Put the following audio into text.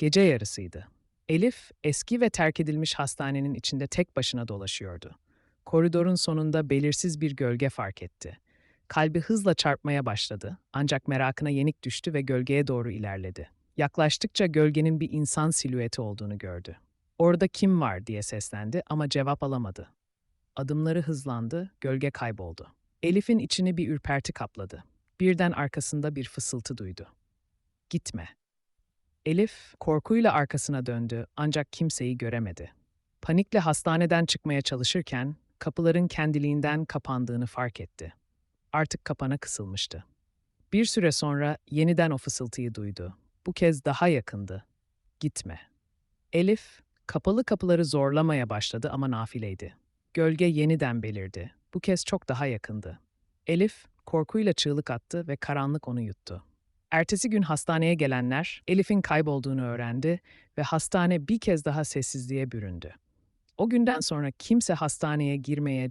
Gece yarısıydı. Elif, eski ve terk edilmiş hastanenin içinde tek başına dolaşıyordu. Koridorun sonunda belirsiz bir gölge fark etti. Kalbi hızla çarpmaya başladı ancak merakına yenik düştü ve gölgeye doğru ilerledi. Yaklaştıkça gölgenin bir insan silüeti olduğunu gördü. Orada kim var diye seslendi ama cevap alamadı. Adımları hızlandı, gölge kayboldu. Elif'in içini bir ürperti kapladı. Birden arkasında bir fısıltı duydu. Gitme. Elif korkuyla arkasına döndü ancak kimseyi göremedi. Panikle hastaneden çıkmaya çalışırken kapıların kendiliğinden kapandığını fark etti. Artık kapana kısılmıştı. Bir süre sonra yeniden o fısıltıyı duydu. Bu kez daha yakındı. Gitme. Elif kapalı kapıları zorlamaya başladı ama nafileydi. Gölge yeniden belirdi. Bu kez çok daha yakındı. Elif korkuyla çığlık attı ve karanlık onu yuttu. Ertesi gün hastaneye gelenler Elif'in kaybolduğunu öğrendi ve hastane bir kez daha sessizliğe büründü. O günden sonra kimse hastaneye girmeye